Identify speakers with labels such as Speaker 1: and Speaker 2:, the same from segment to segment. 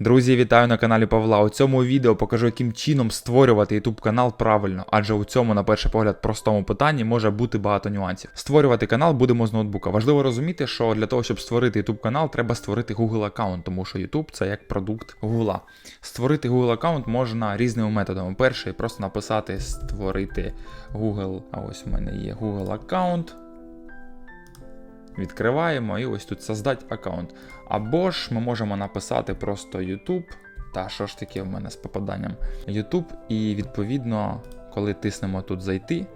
Speaker 1: Друзі, вітаю на каналі Павла. У цьому відео покажу, яким чином створювати YouTube канал правильно, адже у цьому, на перший погляд, простому питанні може бути багато нюансів. Створювати канал будемо з ноутбука. Важливо розуміти, що для того, щоб створити YouTube канал, треба створити Google аккаунт, тому що YouTube це як продукт Google. Створити Google аккаунт можна різними методами. Перший просто написати створити Google. А ось у мене є Google аккаунт. Відкриваємо і ось тут создать аккаунт. Або ж ми можемо написати просто YouTube. Та що ж таке в мене з попаданням? YouTube, і відповідно, коли тиснемо тут зайти,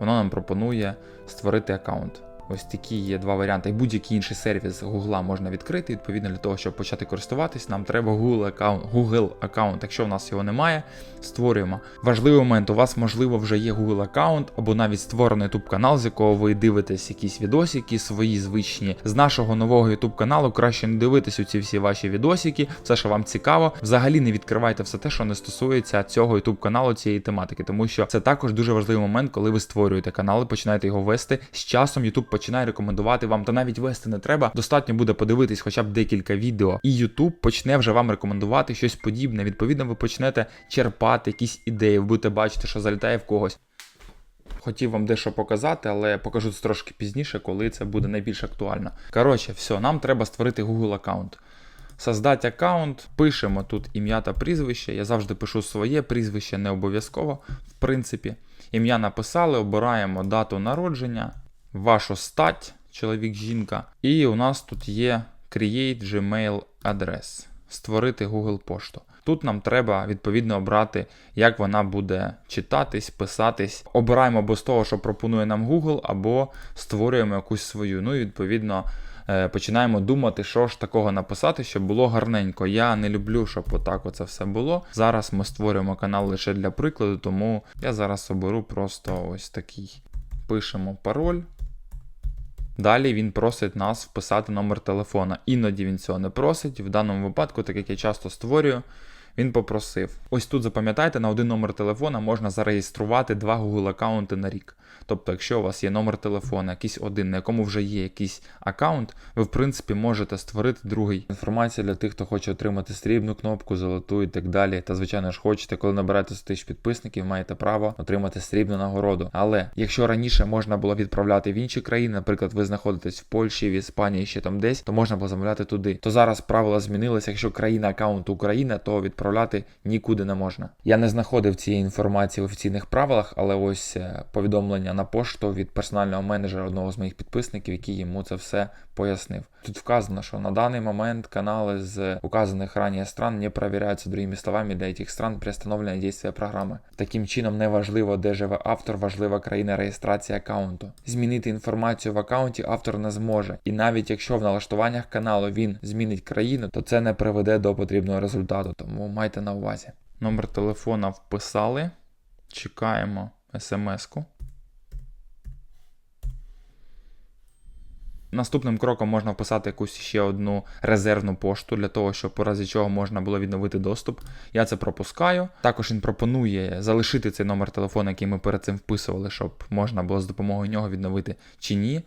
Speaker 1: воно нам пропонує створити аккаунт. Ось такі є два варіанти. Будь-який інший сервіс Google можна відкрити. Відповідно, для того, щоб почати користуватись, нам треба Google аккаунт. Google аккаунт. Якщо в нас його немає, створюємо. Важливий момент, у вас, можливо, вже є Google аккаунт, або навіть створений YouTube канал, з якого ви дивитесь якісь відосики, свої звичні. З нашого нового YouTube каналу краще не дивитись у ці всі ваші відосики, все, що вам цікаво. Взагалі не відкривайте все те, що не стосується цього YouTube каналу, цієї тематики, тому що це також дуже важливий момент, коли ви створюєте канал, і починаєте його вести. З часом YouTube починає рекомендувати вам, та навіть вести не треба. Достатньо буде подивитись хоча б декілька відео, і YouTube почне вже вам рекомендувати щось подібне. Відповідно, ви почнете черпати якісь ідеї, ви будете бачити, що залітає в когось. Хотів вам дещо показати, але покажу це трошки пізніше, коли це буде найбільш актуально. Коротше, все, нам треба створити Google аккаунт. Создать аккаунт, пишемо тут ім'я та прізвище. Я завжди пишу своє прізвище не обов'язково, в принципі. Ім'я написали, обираємо дату народження, вашу стать, чоловік, жінка. І у нас тут є Create Gmail адрес, створити Google пошту. Тут нам треба відповідно обрати, як вона буде читатись, писатись. Обираємо або з того, що пропонує нам Google, або створюємо якусь свою. Ну і відповідно е, починаємо думати, що ж такого написати, щоб було гарненько. Я не люблю, щоб отак оце все було. Зараз ми створюємо канал лише для прикладу, тому я зараз оберу просто ось такий. Пишемо пароль. Далі він просить нас вписати номер телефона. Іноді він цього не просить. В даному випадку, так як я часто створюю, він попросив. Ось тут запам'ятайте, на один номер телефона можна зареєструвати два Google аккаунти на рік. Тобто, якщо у вас є номер телефона, якийсь один, на якому вже є якийсь аккаунт, ви в принципі можете створити другий. Інформація для тих, хто хоче отримати срібну кнопку, золоту і так далі. Та звичайно ж хочете, коли набираєте 100 тисяч підписників, маєте право отримати срібну нагороду. Але якщо раніше можна було відправляти в інші країни, наприклад, ви знаходитесь в Польщі, в Іспанії, ще там десь, то можна було замовляти туди. То зараз правила змінилися. Якщо країна аккаунт Україна, то відправляти нікуди не можна. Я не знаходив цієї інформації в офіційних правилах, але ось е, повідомлення на пошту від персонального менеджера одного з моїх підписників, який йому це все пояснив. Тут вказано, що на даний момент канали з указаних ранее стран не проверяются другими словами для этих стран приостановлення дійства програми. Таким чином, не важливо, де живе автор, важлива країна реєстрації аккаунту. Змінити інформацію в аккаунті автор не зможе, і навіть якщо в налаштуваннях каналу він змінить країну, то це не приведе до потрібного результату. Тому майте на увазі. Номер телефона вписали. Чекаємо смс-ку. Наступним кроком можна вписати якусь ще одну резервну пошту для того, щоб по разі чого можна було відновити доступ. Я це пропускаю. Також він пропонує залишити цей номер телефону, який ми перед цим вписували, щоб можна було з допомогою нього відновити чи ні.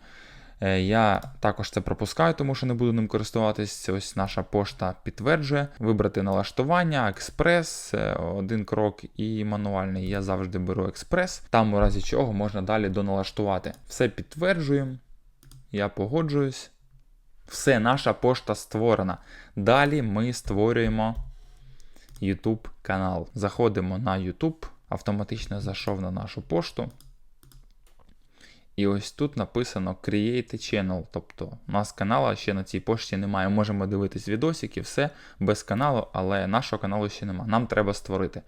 Speaker 1: Е, Я також це пропускаю, тому що не буду ним користуватись. Ось наша пошта підтверджує. Вибрати налаштування, експрес, е, один крок і мануальний. Я завжди беру експрес. Там, у разі чого, можна далі доналаштувати. Все підтверджуємо. Я погоджуюсь. Все, наша пошта створена. Далі ми створюємо YouTube канал. Заходимо на YouTube, автоматично зайшов на нашу пошту. І ось тут написано Create Channel. Тобто у нас канала ще на цій пошті немає. Можемо дивитись відосики, все без каналу, але нашого каналу ще немає. Нам треба створити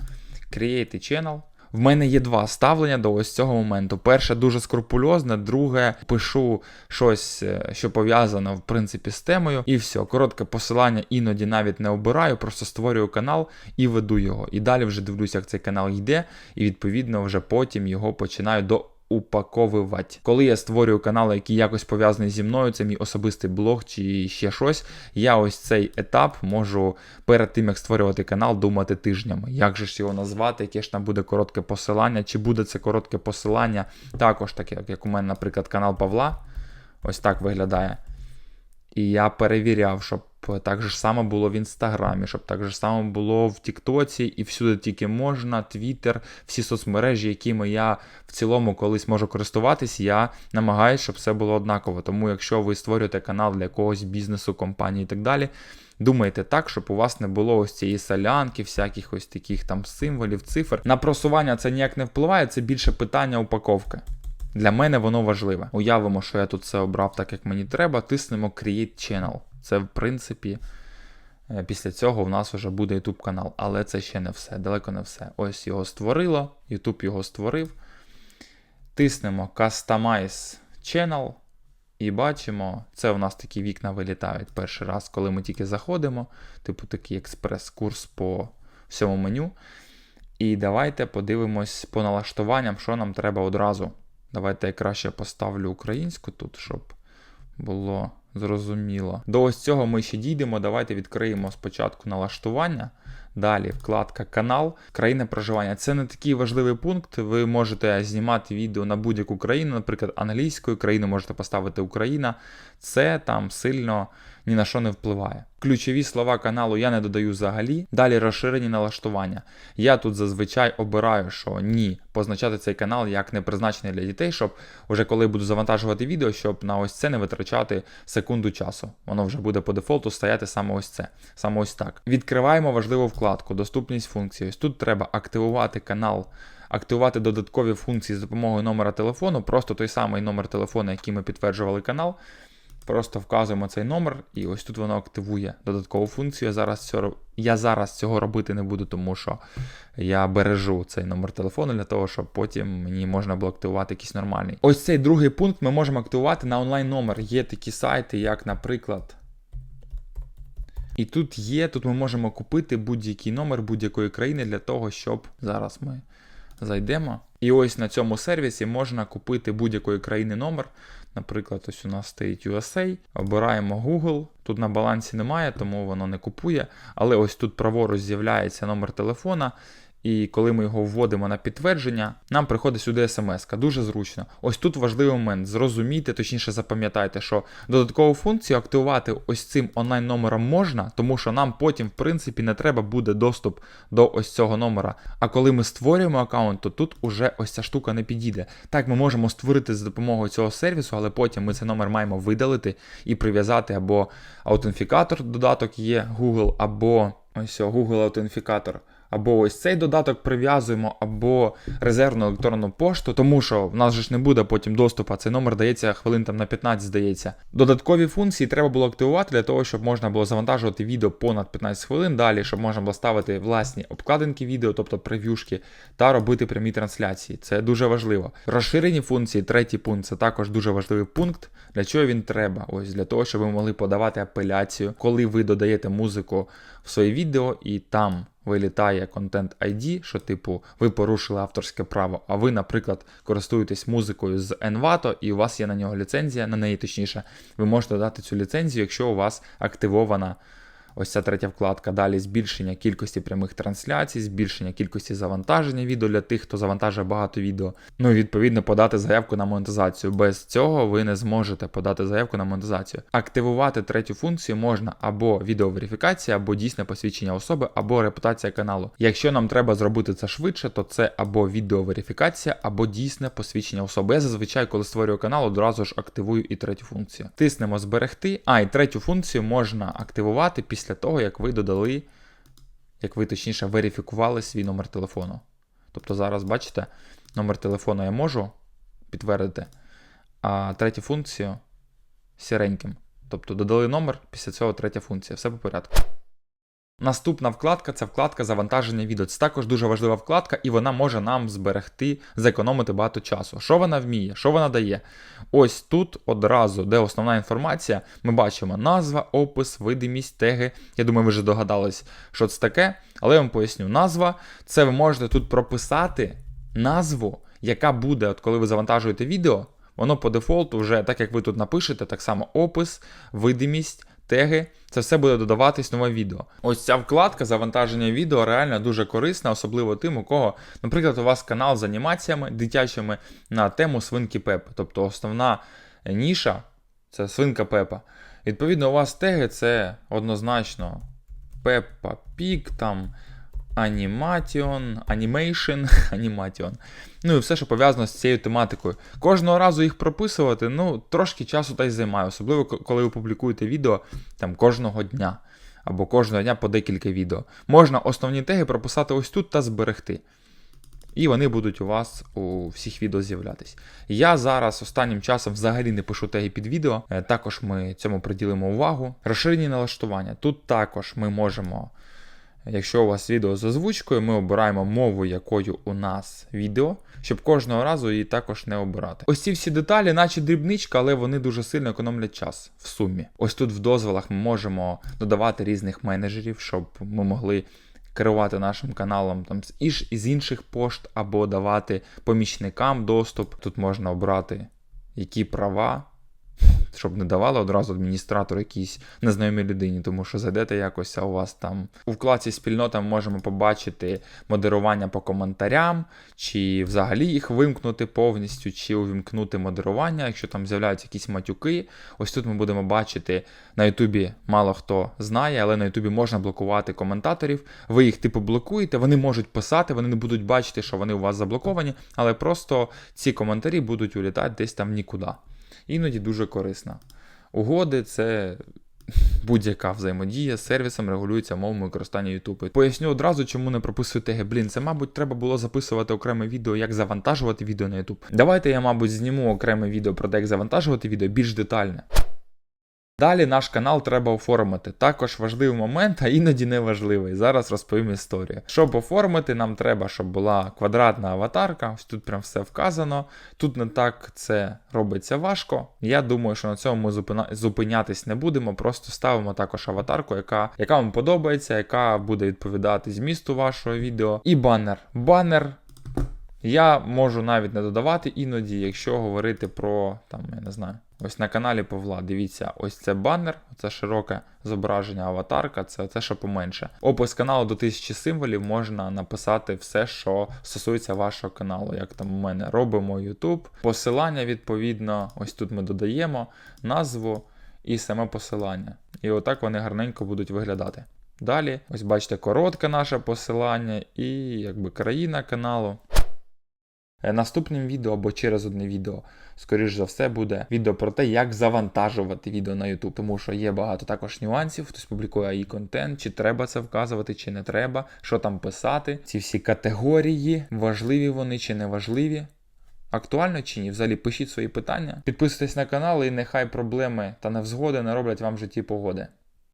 Speaker 1: Create Channel. В мене є два ставлення до ось цього моменту. Перше дуже скрупульозне, друге пишу щось, е, що пов'язано в принципі з темою, і все. Коротке посилання іноді навіть не обираю, просто створюю канал і веду його. І далі вже дивлюся, як цей канал йде, і відповідно вже потім його починаю до. Упаковувати. Коли я створюю канал, який якось пов'язаний зі мною, це мій особистий блог чи ще щось. Я ось цей етап можу перед тим, як створювати канал, думати тижнями. Як же ж його назвати, яке ж там буде коротке посилання, чи буде це коротке посилання, також таке, як у мене, наприклад, канал Павла. Ось так виглядає. І я перевіряв, щоб так же само було в інстаграмі, щоб так же само було в Тіктоці і всюди тільки можна, Твіттер, всі соцмережі, якими я в цілому колись можу користуватись, я намагаюся, щоб все було однаково. Тому, якщо ви створюєте канал для якогось бізнесу, компанії і так далі. Думайте так, щоб у вас не було ось цієї солянки, всяких ось таких там символів, цифр. На просування це ніяк не впливає, це більше питання упаковки. Для мене воно важливе. Уявимо, що я тут все обрав так, як мені треба. Тиснемо Create Channel. Це, в принципі, е, після цього в нас вже буде YouTube канал. Але це ще не все, далеко не все. Ось його створило, YouTube його створив. Тиснемо Customize Channel. І бачимо, це у нас такі вікна вилітають перший раз, коли ми тільки заходимо. Типу такий експрес-курс по всьому меню. І давайте подивимось по налаштуванням, що нам треба одразу. Давайте я краще поставлю українську тут, щоб було зрозуміло. До ось цього ми ще дійдемо. Давайте відкриємо спочатку налаштування. Далі вкладка канал, країна проживання. Це не такий важливий пункт. Ви можете знімати відео на будь-яку країну, наприклад, англійською країну можете поставити Україна. Це там сильно ні на що не впливає. Ключові слова каналу я не додаю взагалі. Далі розширені налаштування. Я тут зазвичай обираю, що ні, позначати цей канал як не призначений для дітей, щоб вже коли буду завантажувати відео, щоб на ось це не витрачати секунду часу. Воно вже буде по дефолту стояти саме ось це. Саме ось так. Відкриваємо важливу вкладку, доступність функцій. Ось тут треба активувати канал. Активувати додаткові функції з допомогою номера телефону, просто той самий номер телефону, який ми підтверджували канал. Просто вказуємо цей номер, і ось тут воно активує додаткову функцію. Я зараз цього, я зараз цього робити не буду, тому що я бережу цей номер телефону для того, щоб потім мені можна було активувати якийсь нормальний. Ось цей другий пункт ми можемо активувати на онлайн номер. Є такі сайти, як, наприклад. І тут є, тут ми можемо купити будь-який номер будь-якої країни для того, щоб зараз ми зайдемо. І ось на цьому сервісі можна купити будь-якої країни номер. Наприклад, ось у нас стоїть USA. Обираємо Google. Тут на балансі немає, тому воно не купує. Але ось тут праворуч з'являється номер телефона. І коли ми його вводимо на підтвердження, нам приходить сюди смс. Дуже зручно. Ось тут важливий момент. Зрозумійте, точніше запам'ятайте, що додаткову функцію активувати ось цим онлайн-номером можна, тому що нам потім, в принципі, не треба буде доступ до ось цього номера. А коли ми створюємо аккаунт, то тут уже ось ця штука не підійде. Так, ми можемо створити за допомогою цього сервісу, але потім ми цей номер маємо видалити і прив'язати або аутентифікатор, додаток є Google, або ось Google аутентифікатор або ось цей додаток прив'язуємо, або резервну електронну пошту, тому що в нас же ж не буде потім доступу, цей номер дається хвилин там на 15, здається. Додаткові функції треба було активувати для того, щоб можна було завантажувати відео понад 15 хвилин. Далі, щоб можна було ставити власні обкладинки відео, тобто прев'юшки, та робити прямі трансляції. Це дуже важливо. Розширені функції, третій пункт це також дуже важливий пункт. Для чого він треба? Ось для того, щоб ви могли подавати апеляцію, коли ви додаєте музику в своє відео і там вилітає контент ID, що, типу, ви порушили авторське право, а ви, наприклад, користуєтесь музикою з Envato, і у вас є на нього ліцензія, на неї точніше, ви можете дати цю ліцензію, якщо у вас активована Ось ця третя вкладка. Далі збільшення кількості прямих трансляцій, збільшення кількості завантаження відео для тих, хто завантажує багато відео. Ну і відповідно подати заявку на монетизацію. Без цього ви не зможете подати заявку на монетизацію. Активувати третю функцію можна або відеоверифікація, або дійсне посвідчення особи, або репутація каналу. Якщо нам треба зробити це швидше, то це або відеоверифікація, або дійсне посвідчення особи. Я зазвичай, коли створюю канал, одразу ж активую і третю функцію. Тиснемо зберегти. А, і третю функцію можна активувати після після того, як ви додали, як ви точніше верифікували свій номер телефону. Тобто зараз, бачите, номер телефону я можу підтвердити, а третю функцію сіреньким. Тобто додали номер, після цього третя функція. Все по порядку. Наступна вкладка це вкладка завантаження відео. Це також дуже важлива вкладка, і вона може нам зберегти, зекономити багато часу. Що вона вміє, що вона дає? Ось тут одразу, де основна інформація, ми бачимо назва, опис, видимість, теги. Я думаю, ви вже догадались, що це таке. Але я вам поясню, назва це ви можете тут прописати назву, яка буде, от коли ви завантажуєте відео. Воно по дефолту вже, так як ви тут напишете, так само опис, видимість, теги. Це все буде додаватись нове відео. Ось ця вкладка завантаження відео реально дуже корисна, особливо тим, у кого, наприклад, у вас канал з анімаціями дитячими на тему свинки Пеп. Тобто основна ніша це свинка Пепа. Відповідно, у вас теги це однозначно Peppa-Пік. там Animation, Animation, Animation. Ну і все, що пов'язано з цією тематикою. Кожного разу їх прописувати, ну, трошки часу та й займає, особливо коли ви публікуєте відео там кожного дня. Або кожного дня по декілька відео. Можна основні теги прописати ось тут та зберегти. І вони будуть у вас у всіх відео з'являтись. Я зараз останнім часом взагалі не пишу теги під відео. Е, Також ми цьому приділимо увагу. Розширені налаштування. Тут також ми можемо, якщо у вас відео з озвучкою, ми обираємо мову, якою у нас відео, щоб кожного разу її також не обирати. Ось ці всі деталі, наче дрібничка, але вони дуже сильно економлять час в сумі. Ось тут в дозволах ми можемо додавати різних менеджерів, щоб ми могли керувати нашим каналом там з із інших пошт або давати помічникам доступ. Тут можна обрати які права, щоб не давали одразу адміністратор якійсь незнайомій людині, тому що зайдете якось, а у вас там у вкладці спільнота ми можемо побачити модерування по коментарям, чи взагалі їх вимкнути повністю, чи увімкнути модерування, якщо там з'являються якісь матюки. Ось тут ми будемо бачити на Ютубі мало хто знає, але на Ютубі можна блокувати коментаторів. Ви їх типу блокуєте, вони можуть писати, вони не будуть бачити, що вони у вас заблоковані, але просто ці коментарі будуть улітати десь там нікуди. Іноді дуже корисна. Угоди це будь-яка взаємодія з сервісом регулюється мовами використання YouTube. Поясню одразу, чому не прописую теги. Блін, це, мабуть, треба було записувати окреме відео, як завантажувати відео на YouTube. Давайте я, мабуть, зніму окреме відео про те, як завантажувати відео більш детальне. Далі наш канал треба оформити. Також важливий момент, а іноді не важливий. Зараз розповім історію. Щоб оформити, нам треба, щоб була квадратна аватарка. Ось тут прям все вказано. Тут не так це робиться важко. Я думаю, що на цьому ми зупина... зупинятись не будемо. Просто ставимо також аватарку, яка, яка вам подобається, яка буде відповідати змісту вашого відео. І банер. Банер. Я можу навіть не додавати іноді, якщо говорити про там, я не знаю. Ось на каналі Павла, дивіться, ось це банер, це широке зображення аватарка, це те, що поменше. Опис каналу до 1000 символів можна написати все, що стосується вашого каналу. Як там у мене робимо YouTube. Посилання, відповідно, ось тут ми додаємо назву і саме посилання. І отак вони гарненько будуть виглядати. Далі, ось бачите, коротке наше посилання і якби країна каналу. Е, Наступним відео або через одне відео, скоріш за все, буде відео про те, як завантажувати відео на YouTube, тому що є багато також нюансів. Хтось публікує AI контент, чи треба це вказувати, чи не треба, що там писати. Ці всі категорії, важливі вони чи не важливі. Актуально чи ні? Взагалі пишіть свої питання. Підписуйтесь на канал і нехай проблеми та невзгоди не роблять вам в житті погоди.